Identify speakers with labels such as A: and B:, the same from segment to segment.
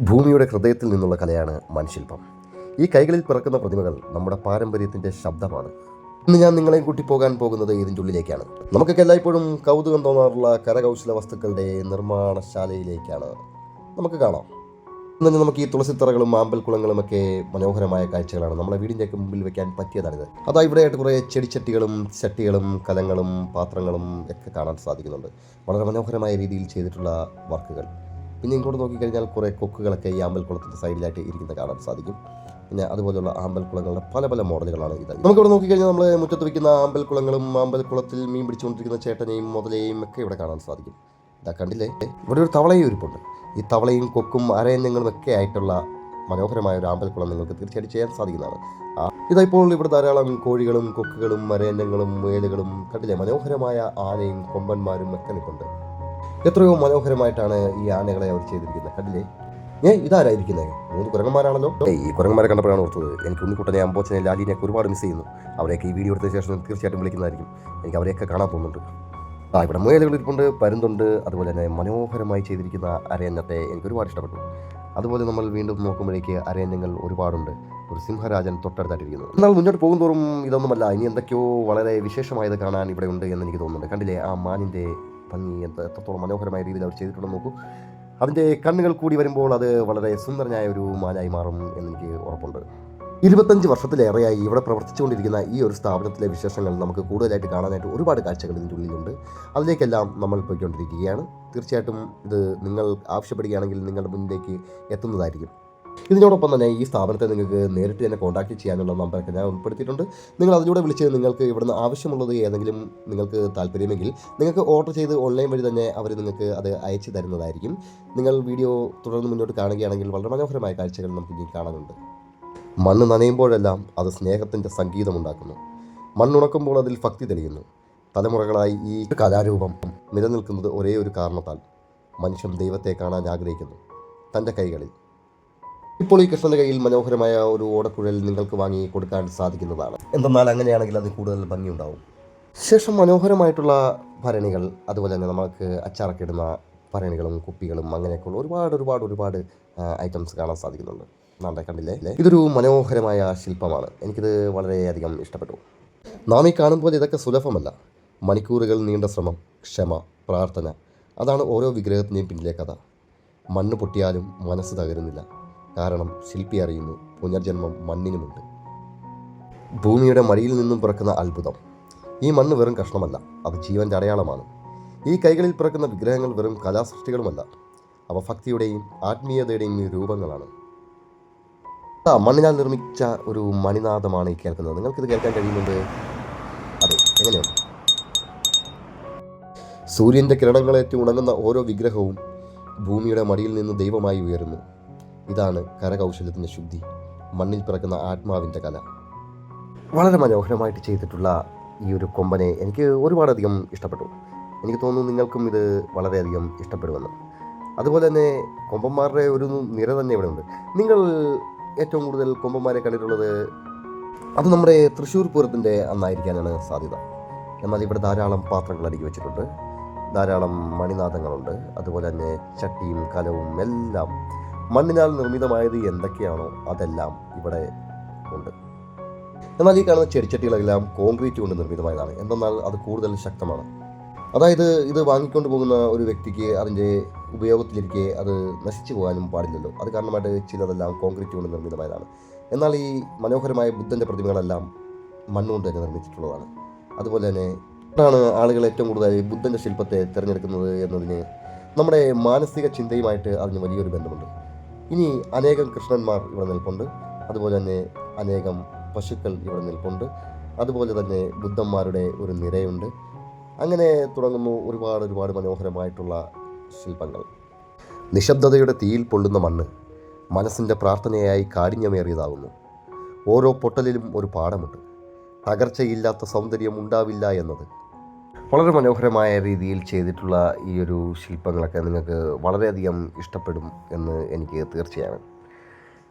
A: ഭൂമിയുടെ ഹൃദയത്തിൽ നിന്നുള്ള കലയാണ് മൺശില്പം. ഈ കൈകളിൽ പിറക്കുന്ന പ്രതിമകൾ നമ്മുടെ പാരമ്പര്യത്തിന്റെ ശബ്ദമാണ്. ഇന്ന് ഞാൻ നിങ്ങളെയും കൂട്ടി പോകാൻ പോകുന്നത് ഇതിന്റെ ഉള്ളിലേക്കാണ്? നമുക്കൊക്കെ എല്ലായ്പ്പോഴും കൗതുകം തോന്നാറുള്ള കരകൗശല വസ്തുക്കളുടെ നിർമ്മാണശാലയിലേക്കാണ്. നമുക്ക് കാണാം. ഇന്ന് നമുക്ക് ഈ തുളസിത്തറകളും ആമ്പൽക്കുളങ്ങളും ഒക്കെ മനോഹരമായ കാഴ്ചകളാണ്. നമ്മളെ വീടിന്റെ ഒക്കെ മുമ്പിൽ വെക്കാൻ പറ്റിയതാണിത്. അതാ ഇവിടെയായിട്ട് കുറേ ചെടിച്ചട്ടികളും ചട്ടികളും കലങ്ങളും പാത്രങ്ങളും ഒക്കെ കാണാൻ സാധിക്കുന്നുണ്ട്. വളരെ മനോഹരമായ രീതിയിൽ ചെയ്തിട്ടുള്ള വർക്കുകൾ. പിന്നെ ഇങ്ങോട്ട് നോക്കിക്കഴിഞ്ഞാൽ കുറേ കൊക്കുകളൊക്കെ ഈ അമ്പൽക്കുളത്തിന്റെ സൈഡിലായിട്ട് ഇരിക്കുന്നത് കാണാൻ സാധിക്കും. പിന്നെ അതുപോലെയുള്ള ആമ്പൽക്കുളങ്ങളുടെ പല പല മോഡലുകളാണ് ഇത്. നമുക്കിവിടെ നോക്കിക്കഴിഞ്ഞാൽ നമ്മൾ മുറ്റത്ത് വയ്ക്കുന്ന ആമ്പൽക്കുളങ്ങളും ആമ്പൽക്കുളത്തിൽ മീൻ പിടിച്ചുകൊണ്ടിരിക്കുന്ന ചേട്ടനെയും മുതലയും ഒക്കെ ഇവിടെ കാണാൻ സാധിക്കും. ഇതാ കണ്ടില്ലേ? ഇവിടെ ഒരു തവളയും ഇരിപ്പുണ്ട് ഈ തവളയും കൊക്കും അരയഞ്ഞങ്ങളും ഒക്കെ ആയിട്ടുള്ള മനോഹരമായ ഒരു ആമ്പൽക്കുളം നിങ്ങൾക്ക് തീർച്ചയായിട്ടും ചെയ്യാൻ സാധിക്കുന്നതാണ്. ആ, ഇതാ ഇപ്പോൾ ഇവിടെ ധാരാളം കോഴികളും കൊക്കുകളും അരയന്നങ്ങളും മുയലുകളും കണ്ടില്ലേ? മനോഹരമായ ആനയും കൊമ്പന്മാരും ഒക്കെ നിൽപ്പുണ്ട്. എത്രയോ മനോഹരമായിട്ടാണ് ഈ ആനകളെ അവർ ചെയ്തിരിക്കുന്നത്. കണ്ടില്ലേ? ഏ ഇതാരായിരിക്കുന്നത് മൂന്ന് കുരങ്ങന്മാരാണല്ലോ. ഈ കുരങ്ങന്മാരെ കണ്ടപ്പോഴാണ് ഓർത്തത്. എനിക്ക് ഉണ്ണിക്കുട്ടനെ അമ്പോച്ചനെ ലാലിനെയൊക്കെ ഒരുപാട് മിസ് ചെയ്യുന്നു. അവരെയൊക്കെ ഈ വീഡിയോ എടുത്ത ശേഷം തീർച്ചയായിട്ടും വിളിക്കുന്നതായിരിക്കും. എനിക്ക് അവരെയൊക്കെ കാണാൻ തോന്നുന്നുണ്ട്. ആ ഇവിടെ മുയലുകൾ ഇരിപ്പുണ്ട് പരുന്തുണ്ട്. അതുപോലെ തന്നെ മനോഹരമായി ചെയ്തിരിക്കുന്ന അരയന്നത്തെ എനിക്ക് ഒരുപാട് ഇഷ്ടപ്പെട്ടു. അതുപോലെ നമ്മൾ വീണ്ടും നോക്കുമ്പോഴേക്ക് അരയന്നങ്ങൾ ഒരുപാടുണ്ട്. ഒരു സിംഹരാജൻ തൊട്ടടുത്തായിട്ടിരിക്കുന്നു. എന്നാൽ മുന്നോട്ട് പോകുന്തോറും ഇതൊന്നുമല്ല. ഇനി എന്തൊക്കെയോ വളരെ വിശേഷമായത് കാണാൻ ഇവിടെ ഉണ്ട് എന്ന് എനിക്ക് തോന്നുന്നുണ്ട്. കണ്ടില്ലേ? ആ മാനിന്റെ ഭംഗി എന്ത് എത്രത്തോളം മനോഹരമായ രീതിയിൽ അവർ ചെയ്തിട്ടുണ്ടെന്ന് നോക്കൂ. അതിന്റെ കണ്ണുകൾ കൂടി വരുമ്പോൾ അത് വളരെ സുന്ദരനായ ഒരു മാനായി മാറും എന്നെനിക്ക് ഉറപ്പുണ്ട്. ഇരുപത്തഞ്ച് വർഷത്തിലേറെയായി ഇവിടെ പ്രവർത്തിച്ചുകൊണ്ടിരിക്കുന്ന ഈ ഒരു സ്ഥാപനത്തിലെ വിശേഷങ്ങൾ നമുക്ക് കൂടുതലായിട്ട് കാണാനായിട്ട് ഒരുപാട് കാഴ്ചകൾ ഇതിന്റെ ഉള്ളിലുണ്ട്. അതിലേക്കെല്ലാം നമ്മൾ പോയിക്കൊണ്ടിരിക്കുകയാണ്. തീർച്ചയായിട്ടും ഇത് നിങ്ങൾ ആവശ്യപ്പെടുകയാണെങ്കിൽ നിങ്ങളുടെ മുന്നിലേക്ക് എത്തുന്നതായിരിക്കും. ഇതിനോടൊപ്പം തന്നെ ഈ സ്ഥാപനത്തെ നിങ്ങൾക്ക് നേരിട്ട് തന്നെ കോൺടാക്ട് ചെയ്യാനുള്ള നമ്പറൊക്കെ ഞാൻ ഉൾപ്പെടുത്തിയിട്ടുണ്ട്. നിങ്ങൾ അതിലൂടെ വിളിച്ച് നിങ്ങൾക്ക് ഇവിടുന്ന് ആവശ്യമുള്ളത് ഏതെങ്കിലും നിങ്ങൾക്ക് താല്പര്യമെങ്കിൽ നിങ്ങൾക്ക് ഓർഡർ ചെയ്ത് ഓൺലൈൻ വഴി തന്നെ അവർ നിങ്ങൾക്ക് അത് അയച്ചു തരുന്നതായിരിക്കും. നിങ്ങൾ വീഡിയോ തുടർന്ന് മുന്നോട്ട് കാണുകയാണെങ്കിൽ വളരെ മനോഹരമായ കാഴ്ചകൾ നമുക്ക് ഇനി കാണാനുണ്ട്. മണ്ണ് നനയുമ്പോഴെല്ലാം അത് സ്നേഹത്തിന്റെ സംഗീതമുണ്ടാക്കുന്നു മണ്ണുണക്കുമ്പോൾ അതിൽ ഭക്തി തെളിയുന്നു. തലമുറകളായി ഈ കലാരൂപം നിലനിൽക്കുന്നത് ഒരേ ഒരു കാരണത്താൽ മനുഷ്യൻ ദൈവത്തെ കാണാൻ ആഗ്രഹിക്കുന്നു. തന്റെ കൈകളിൽ. ഇപ്പോൾ ഈ കൃഷ്ണന്റെ കയ്യിൽ മനോഹരമായ ഒരു ഓടക്കുഴൽ നിങ്ങൾക്ക് വാങ്ങി കൊടുക്കാൻ സാധിക്കുന്നതാണ്. എന്തെന്നാൽ അങ്ങനെയാണെങ്കിൽ അത് കൂടുതൽ ഭംഗിയുണ്ടാവും. ശേഷം മനോഹരമായിട്ടുള്ള ഭരണികൾ അതുപോലെ തന്നെ നമുക്ക് അച്ചാറൊക്കെ ഇടുന്ന ഭരണികളും കുപ്പികളും അങ്ങനെയൊക്കെയുള്ള ഒരുപാട് ഒരുപാട് ഒരുപാട് ഐറ്റംസ് കാണാൻ സാധിക്കുന്നുണ്ട്. നാളെ കണ്ടില്ലേ? ഇതൊരു മനോഹരമായ ശില്പമാണ്. എനിക്കിത് വളരെയധികം ഇഷ്ടപ്പെട്ടു. നാം ഈ കാണുമ്പോൾ ഇതൊക്കെ സുലഭമല്ല. മണിക്കൂറുകൾ നീണ്ട ശ്രമം ക്ഷമ പ്രാർത്ഥന. അതാണ് ഓരോ വിഗ്രഹത്തിന്റെയും പിന്നിലെ കഥ. മണ്ണ് പൊട്ടിയാലും മനസ്സ് തകരുന്നില്ല. കാരണം ശില്പി അറിയുന്നു. പുനർജന്മം മണ്ണിനുമുണ്ട്. ഭൂമിയുടെ മടിയിൽ നിന്നും പിറക്കുന്ന അത്ഭുതം. ഈ മണ്ണ് വെറും കഷ്ണമല്ല അത് ജീവന്റെ അടയാളമാണ്. ഈ കൈകളിൽ പിറക്കുന്ന വിഗ്രഹങ്ങൾ വെറും കലാസൃഷ്ടികളുമല്ല അവ ഭക്തിയുടെയും ആത്മീയതയുടെയും രൂപങ്ങളാണ്. മണ്ണിനാൽ നിർമ്മിച്ച ഒരു മണിനാഥമാണ് ഈ കേൾക്കുന്നത്. നിങ്ങൾക്കിത് കേൾക്കാൻ കഴിയുന്നുണ്ട്? അതെ എങ്ങനെയാണ് സൂര്യന്റെ കിരണങ്ങളേറ്റ് ഉണങ്ങുന്ന ഓരോ വിഗ്രഹവും ഭൂമിയുടെ മടിയിൽ നിന്ന് ദൈവമായി ഉയരുന്നു. ഇതാണ് കരകൗശലത്തിന്റെ ശുദ്ധി. മണ്ണിൽ പിറക്കുന്ന ആത്മാവിന്റെ കല. വളരെ മനോഹരമായിട്ട് ചെയ്തിട്ടുള്ള ഈ ഒരു കൊമ്പനെ എനിക്ക് ഒരുപാടധികം ഇഷ്ടപ്പെട്ടു. എനിക്ക് തോന്നുന്നു നിങ്ങൾക്കും ഇത് വളരെയധികം ഇഷ്ടപ്പെടുമെന്ന്. അതുപോലെ തന്നെ കൊമ്പന്മാരുടെ ഒരു നിര തന്നെ ഇവിടെ ഉണ്ട് നിങ്ങൾ ഏറ്റവും കൂടുതൽ കൊമ്പന്മാരെ കണ്ടിട്ടുള്ളത് അത് നമ്മുടെ തൃശ്ശൂർ പൂരത്തിന്റെ അന്നായിരിക്കാനാണ് സാധ്യത. എന്നാൽ ഇവിടെ ധാരാളം പാത്രങ്ങൾ അടുക്കി വെച്ചിട്ടുണ്ട്. ധാരാളം മണിനാഥങ്ങളുണ്ട്. അതുപോലെ തന്നെ ചട്ടിയും കലവും എല്ലാം മണ്ണിനാൽ നിർമ്മിതമായത് എന്തൊക്കെയാണോ അതെല്ലാം ഇവിടെ ഉണ്ട്. എന്നാൽ ഈ കാണുന്ന ചെടിച്ചട്ടികളെല്ലാം കോൺക്രീറ്റ് കൊണ്ട് നിർമ്മിതമായതാണ്. എന്തെന്നാൽ അത് കൂടുതൽ ശക്തമാണ്. അതായത് ഇത് വാങ്ങിക്കൊണ്ട് പോകുന്ന ഒരു വ്യക്തിക്ക് അതിന്റെ ഉപയോഗത്തിലിരിക്കെ അത് നശിച്ചു പോകാനും പാടില്ലല്ലോ. അത് കാരണമായിട്ട് ചിലതെല്ലാം കോൺക്രീറ്റ് കൊണ്ട് നിർമ്മിതമായതാണ്. എന്നാൽ ഈ മനോഹരമായ ബുദ്ധന്റെ പ്രതിമകളെല്ലാം മണ്ണുകൊണ്ട് തന്നെ നിർമ്മിച്ചിട്ടുള്ളതാണ്. അതുപോലെ തന്നെ ആണ് ആളുകൾ ഏറ്റവും കൂടുതൽ ബുദ്ധന്റെ ശില്പത്തെ തിരഞ്ഞെടുക്കുന്നത് എന്നതിന് നമ്മുടെ മാനസിക ചിന്തയുമായിട്ട് അതിന് വലിയൊരു ബന്ധമുണ്ട്. ഇനി അനേകം കൃഷ്ണന്മാർ ഇവിടെ നിൽപ്പുണ്ട്. അതുപോലെ തന്നെ അനേകം പശുക്കൾ ഇവിടെ നിൽപ്പുണ്ട്. അതുപോലെ തന്നെ ബുദ്ധന്മാരുടെ ഒരു നിരയുണ്ട്. അങ്ങനെ തുടങ്ങുന്നു ഒരുപാട് ഒരുപാട് മനോഹരമായിട്ടുള്ള ശില്പങ്ങൾ. നിശബ്ദതയുടെ തീയിൽ പൊള്ളുന്ന മണ്ണ് മനസ്സിന്റെ പ്രാർത്ഥനയായി കാഠിന്യമേറിയതാകുന്നു. ഓരോ പൊട്ടലിലും ഒരു പാഠമുണ്ട്. തകർച്ചയില്ലാത്ത സൗന്ദര്യം ഉണ്ടാവില്ല എന്നത് വളരെ മനോഹരമായ രീതിയിൽ ചെയ്തിട്ടുള്ള ഈ ഒരു ശില്പങ്ങളൊക്കെ നിങ്ങൾക്ക് വളരെയധികം ഇഷ്ടപ്പെടും എന്ന് എനിക്ക് തീർച്ചയാണ്.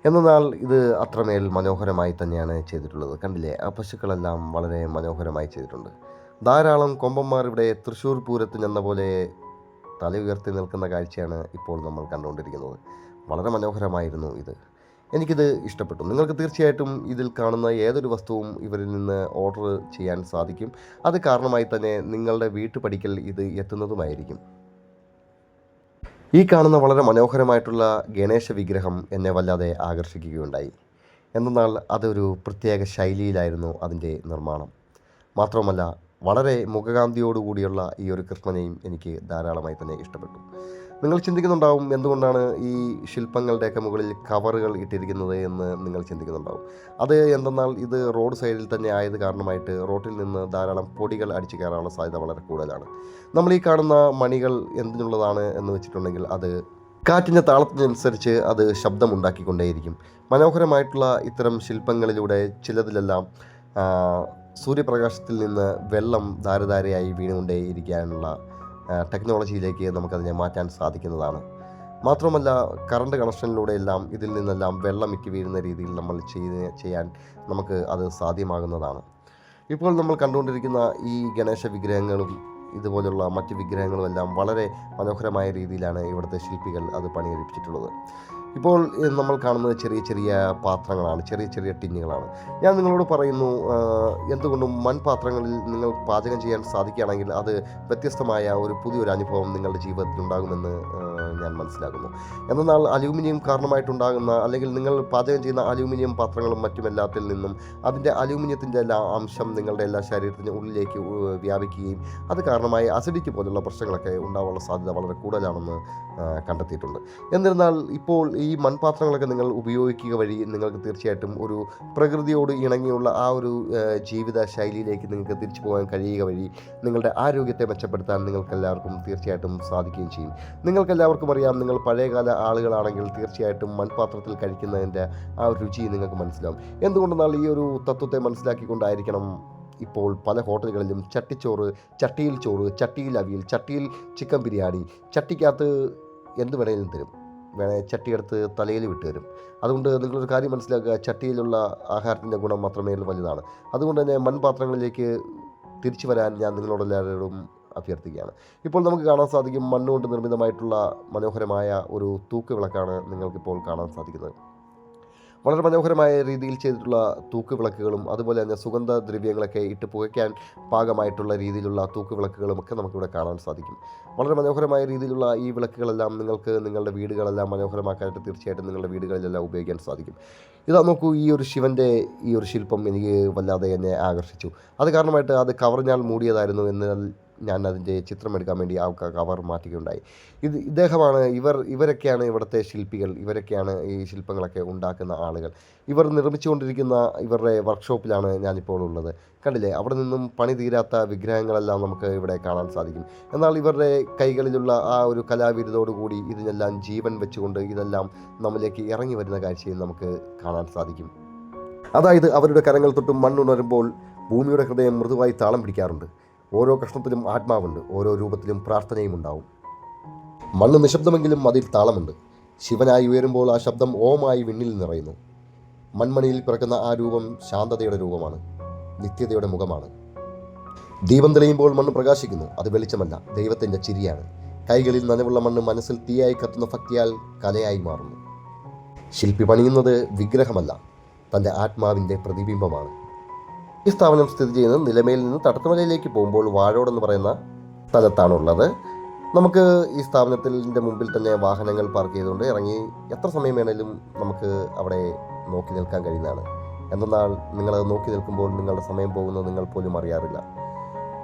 A: എന്നാൽ ഇത് അത്രമേൽ മനോഹരമായി തന്നെയാണ് ചെയ്തിട്ടുള്ളത്. കണ്ടില്ലേ? ആ പശുക്കളെല്ലാം വളരെ മനോഹരമായി ചെയ്തിട്ടുണ്ട്. ധാരാളം കൊമ്പന്മാർ ഇവിടെ തൃശ്ശൂർ പൂരത്തിന് നിന്ന പോലെ തല ഉയർത്തി നിൽക്കുന്ന കാഴ്ചയാണ് ഇപ്പോൾ നമ്മൾ കണ്ടുകൊണ്ടിരിക്കുന്നത്. വളരെ മനോഹരമായിരുന്നു ഇത്. എനിക്കിത് ഇഷ്ടപ്പെട്ടു. നിങ്ങൾക്ക് തീർച്ചയായിട്ടും ഇതിൽ കാണുന്ന ഏതൊരു വസ്തുവും ഇവരിൽ നിന്ന് ഓർഡർ ചെയ്യാൻ സാധിക്കും. അത് കാരണമായി തന്നെ നിങ്ങളുടെ വീട്ടുപടിക്കൽ ഇത് എത്തുന്നതുമായിരിക്കും. ഈ കാണുന്ന വളരെ മനോഹരമായിട്ടുള്ള ഗണേശ വിഗ്രഹം എന്നെ വല്ലാതെ ആകർഷിക്കുകയുണ്ടായി. എന്നാൽ അതൊരു പ്രത്യേക ശൈലിയിലായിരുന്നു അതിന്റെ നിർമ്മാണം. മാത്രമല്ല വളരെ മുഖകാന്തിയോടുകൂടിയുള്ള ഈ ഒരു കൃഷ്ണനെയും എനിക്ക് ധാരാളമായി തന്നെ ഇഷ്ടപ്പെട്ടു. നിങ്ങൾ ചിന്തിക്കുന്നുണ്ടാവും എന്തുകൊണ്ടാണ് ഈ ശില്പങ്ങളുടെയൊക്കെ മുകളിൽ കവറുകൾ ഇട്ടിരിക്കുന്നത് എന്ന് നിങ്ങൾ ചിന്തിക്കുന്നുണ്ടാവും. അത് എന്തെന്നാൽ ഇത് റോഡ് സൈഡിൽ തന്നെ ആയത് കാരണമായിട്ട് റോഡിൽ നിന്ന് ധാരാളം പൊടികൾ അടിച്ചു കയറാനുള്ള സാധ്യത വളരെ കൂടുതലാണ്. നമ്മൾ ഈ കാണുന്ന മണികൾ എന്തിനുള്ളതാണ് എന്ന് വെച്ചിട്ടുണ്ടെങ്കിൽ അത് കാറ്റിന്റെ താളത്തിനനുസരിച്ച് അത് ശബ്ദമുണ്ടാക്കിക്കൊണ്ടേയിരിക്കും. മനോഹരമായിട്ടുള്ള ഇത്തരം ശില്പങ്ങളിലൂടെ ചിലതിലെല്ലാം സൂര്യപ്രകാശത്തിൽ നിന്ന് വെള്ളം ധാരധാരയായി വീണുകൊണ്ടേയിരിക്കാനുള്ള ടെക്നോളജിയിലേക്ക് നമുക്കതിനെ മാറ്റാൻ സാധിക്കുന്നതാണ്. മാത്രമല്ല കറണ്ട് കണക്ഷനിലൂടെയെല്ലാം ഇതിൽ നിന്നെല്ലാം വെള്ളം ഇറ്റി വീഴുന്ന രീതിയിൽ നമ്മൾ ചെയ്ത് ചെയ്യാൻ നമുക്ക് അത് സാധ്യമാകുന്നതാണ്. ഇപ്പോൾ നമ്മൾ കണ്ടുകൊണ്ടിരിക്കുന്ന ഈ ഗണേശ വിഗ്രഹങ്ങളും ഇതുപോലുള്ള മറ്റ് വിഗ്രഹങ്ങളും എല്ലാം വളരെ മനോഹരമായ രീതിയിലാണ് ഇവിടുത്തെ ശില്പികൾ അത് പണിയെടുപ്പിച്ചിട്ടുള്ളത് ഇപ്പോൾ നമ്മൾ കാണുന്നത് ചെറിയ ചെറിയ പാത്രങ്ങളാണ് ചെറിയ ചെറിയ ടിന്നുകളാണ്. ഞാൻ നിങ്ങളോട് പറയുന്നു എന്തുകൊണ്ടും മൺപാത്രങ്ങളിൽ നിങ്ങൾ പാചകം ചെയ്യാൻ സാധിക്കുകയാണെങ്കിൽ അത് വ്യത്യസ്തമായ ഒരു പുതിയൊരു അനുഭവം നിങ്ങളുടെ ജീവിതത്തിൽ ഉണ്ടാകുമെന്ന് ഞാൻ മനസ്സിലാക്കുന്നു. എന്നാൽ അലൂമിനിയം കാരണമായിട്ടുണ്ടാകുന്ന അല്ലെങ്കിൽ നിങ്ങൾ പാചകം ചെയ്യുന്ന അലൂമിനിയം പാത്രങ്ങളും മറ്റുമെല്ലാത്തിൽ നിന്നും അതിന്റെ അലൂമിനിയത്തിന്റെ എല്ലാ അംശം നിങ്ങളുടെ എല്ലാ ശരീരത്തിന്റെ ഉള്ളിലേക്ക് വ്യാപിക്കുകയും അത് കാരണമായി അസിഡിറ്റി പോലുള്ള പ്രശ്നങ്ങളൊക്കെ ഉണ്ടാവാനുള്ള സാധ്യത വളരെ കൂടുതലാണെന്ന് കണ്ടെത്തിയിട്ടുണ്ട്. എന്നിരുന്നാൽ ഇപ്പോൾ മൺപാത്രങ്ങളൊക്കെ നിങ്ങൾ ഉപയോഗിക്കുക വഴി നിങ്ങൾക്ക് തീർച്ചയായിട്ടും ഒരു പ്രകൃതിയോട് ഇണങ്ങിയുള്ള ആ ഒരു ജീവിത ശൈലിയിലേക്ക് നിങ്ങൾക്ക് തിരിച്ചു പോകാൻ കഴിയുക വഴി നിങ്ങളുടെ ആരോഗ്യത്തെ മെച്ചപ്പെടുത്താൻ നിങ്ങൾക്കെല്ലാവർക്കും തീർച്ചയായിട്ടും സാധിക്കുകയും ചെയ്യും. നിങ്ങൾക്കെല്ലാവർക്കും അറിയാം നിങ്ങൾ പഴയകാല ആളുകളാണെങ്കിൽ തീർച്ചയായിട്ടും മൺപാത്രത്തിൽ കഴിക്കുന്നതിന്റെ ആ ഒരു രുചി നിങ്ങൾക്ക് മനസ്സിലാവും. എന്തുകൊണ്ടെന്നാൽ ഈ ഒരു തത്വത്തെ മനസ്സിലാക്കിക്കൊണ്ടായിരിക്കണം ഇപ്പോൾ പല ഹോട്ടലുകളിലും ചട്ടിച്ചോറ് ചട്ടിയിൽ ചോറ് ചട്ടിയിൽ അവിയൽ ചട്ടിയിൽ ചിക്കൻ ബിരിയാണി ചട്ടിക്കകത്ത് എന്ത് വേണേലും തരും. ചട്ടിയെടുത്ത് തലയിൽ വിട്ട് തരും. അതുകൊണ്ട് നിങ്ങളൊരു കാര്യം മനസ്സിലാക്കുക ചട്ടിയിലുള്ള ആഹാരത്തിന്റെ ഗുണം മാത്രമേ വലുതാണ്. അതുകൊണ്ട് തന്നെ മൺപാത്രങ്ങളിലേക്ക് തിരിച്ചു വരാൻ ഞാൻ നിങ്ങളോടെല്ലാവരോടും അഭ്യർത്ഥിക്കുകയാണ്. ഇപ്പോൾ നമുക്ക് കാണാൻ സാധിക്കും മണ്ണുകൊണ്ട് നിർമ്മിതമായിട്ടുള്ള മനോഹരമായ ഒരു തൂക്ക് വിളക്കാണ് നിങ്ങൾക്കിപ്പോൾ കാണാൻ സാധിക്കുന്നത്. വളരെ മനോഹരമായ രീതിയിൽ ചെയ്തിട്ടുള്ള തൂക്കുവിളക്കുകളും അതുപോലെ തന്നെ സുഗന്ധ ദ്രവ്യങ്ങളൊക്കെ ഇട്ട് പുകയ്ക്കാൻ പാകമായിട്ടുള്ള രീതിയിലുള്ള തൂക്ക് വിളക്കുകളും ഒക്കെ നമുക്കിവിടെ കാണാൻ സാധിക്കും. വളരെ മനോഹരമായ രീതിയിലുള്ള ഈ വിളക്കുകളെല്ലാം നിങ്ങൾക്ക് നിങ്ങളുടെ വീടുകളെല്ലാം മനോഹരമാക്കാനായിട്ട് തീർച്ചയായിട്ടും നിങ്ങളുടെ വീടുകളിലെല്ലാം ഉപയോഗിക്കാൻ സാധിക്കും. ഇതാ നോക്കൂ ഈ ഒരു ശിവന്റെ ഈ ഒരു ശില്പം എനിക്ക് വല്ലാതെ എന്നെ ആകർഷിച്ചു. അത് കാരണമായിട്ട് അത് കവറിഞ്ഞാൽ മൂടിയതായിരുന്നു എന്നാൽ ഞാൻ അതിന്റെ ചിത്രം എടുക്കാൻ വേണ്ടി ആ കവർ മാറ്റുകയുണ്ടായി. ഇത് ഇദ്ദേഹമാണ് ഇവർ ഇവരൊക്കെയാണ് ഇവിടുത്തെ ശില്പികൾ ഇവരൊക്കെയാണ് ഈ ശില്പങ്ങളൊക്കെ ഉണ്ടാക്കുന്ന ആളുകൾ. ഇവർ നിർമ്മിച്ചുകൊണ്ടിരിക്കുന്ന ഇവരുടെ വർക്ക്ഷോപ്പിലാണ് ഞാനിപ്പോൾ ഉള്ളത്. കണ്ടില്ലേ? അവിടെ നിന്നും പണി തീരാത്ത വിഗ്രഹങ്ങളെല്ലാം നമുക്ക് ഇവിടെ കാണാൻ സാധിക്കും. എന്നാൽ ഇവരുടെ കൈകളിലുള്ള ആ ഒരു കലാവിരുതോടുകൂടി ഇതിനെല്ലാം ജീവൻ വെച്ചുകൊണ്ട് ഇതെല്ലാം നമ്മിലേക്ക് ഇറങ്ങി വരുന്ന കാഴ്ചയും നമുക്ക് കാണാൻ സാധിക്കും. അതായത് അവരുടെ കരങ്ങൾ തൊട്ടും മണ്ണുണരുമ്പോൾ ഭൂമിയുടെ ഹൃദയം മൃദുവായി താളം പിടിക്കാറുണ്ട്. ഓരോ കഷ്ണത്തിലും ആത്മാവുണ്ട് ഓരോ രൂപത്തിലും പ്രാർത്ഥനയും ഉണ്ടാവും മണ്ണ് നിശബ്ദമെങ്കിലും അതിൽ താളമുണ്ട്. ശിവനായി ഉയരുമ്പോൾ ആ ശബ്ദം ഓമായി വിണ്ണിൽ നിറയുന്നു. മൺമണിയിൽ പിറക്കുന്ന ആ രൂപം ശാന്തതയുടെ രൂപമാണ് നിത്യതയുടെ മുഖമാണ്. ദീപം തെളിയുമ്പോൾ മണ്ണ് പ്രകാശിക്കുന്നു അത് വെളിച്ചമല്ല ദൈവത്തിന്റെ ചിരിയാണ്. കൈകളിൽ നനവുള്ള മണ്ണ് മനസ്സിൽ തീയായി കത്തുന്ന ഭക്തിയാൽ കലയായി മാറുന്നു. ശില്പി പണിയുന്നത് വിഗ്രഹമല്ല തന്റെ ആത്മാവിന്റെ പ്രതിബിംബമാണ്. ഈ സ്ഥാപനം സ്ഥിതി ചെയ്യുന്നത് നിലമേൽ നിന്ന് തടത്തുമലയിലേക്ക് പോകുമ്പോൾ വാഴോട് എന്ന് പറയുന്ന സ്ഥലത്താണുള്ളത്. നമുക്ക് ഈ സ്ഥാപനത്തിന്റെ മുമ്പിൽ തന്നെ വാഹനങ്ങൾ പാർക്ക് ചെയ്തുകൊണ്ട് ഇറങ്ങി എത്ര സമയം വേണേലും നമുക്ക് അവിടെ നോക്കി നിൽക്കാൻ കഴിയുന്നതാണ്. എന്തെന്നാൽ നിങ്ങളത് നോക്കി നിൽക്കുമ്പോൾ നിങ്ങളുടെ സമയം പോകുന്നത് നിങ്ങൾ പോലും അറിയാറില്ല.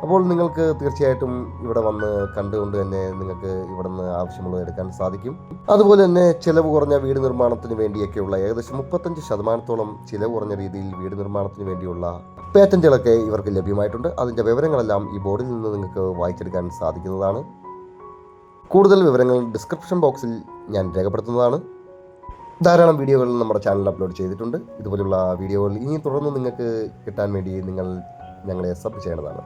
A: അപ്പോൾ നിങ്ങൾക്ക് തീർച്ചയായിട്ടും ഇവിടെ വന്ന് കണ്ടുകൊണ്ട് തന്നെ നിങ്ങൾക്ക് ഇവിടെ നിന്ന് ആവശ്യമുള്ളത് എടുക്കാൻ സാധിക്കും. അതുപോലെ തന്നെ ചിലവ് കുറഞ്ഞ വീട് നിർമ്മാണത്തിന് വേണ്ടിയൊക്കെയുള്ള ഏകദേശം മുപ്പത്തഞ്ച് ശതമാനത്തോളം ചിലവ് കുറഞ്ഞ രീതിയിൽ വീട് നിർമ്മാണത്തിന് വേണ്ടിയുള്ള പേറ്റന്റുകളൊക്കെ ഇവർക്ക് ലഭ്യമായിട്ടുണ്ട്. അതിന്റെ വിവരങ്ങളെല്ലാം ഈ ബോർഡിൽ നിന്ന് നിങ്ങൾക്ക് വായിച്ചെടുക്കാൻ സാധിക്കുന്നതാണ്. കൂടുതൽ വിവരങ്ങൾ ഡിസ്ക്രിപ്ഷൻ ബോക്സിൽ ഞാൻ രേഖപ്പെടുത്തുന്നതാണ്. ധാരാളം വീഡിയോകൾ നമ്മുടെ ചാനൽ അപ്ലോഡ് ചെയ്തിട്ടുണ്ട്. ഇതുപോലുള്ള വീഡിയോകൾ ഇനി തുടർന്ന് നിങ്ങൾക്ക് കിട്ടാൻ വേണ്ടി നിങ്ങൾ ഞങ്ങളെ സബ് ചെയ്യേണ്ടതാണ്.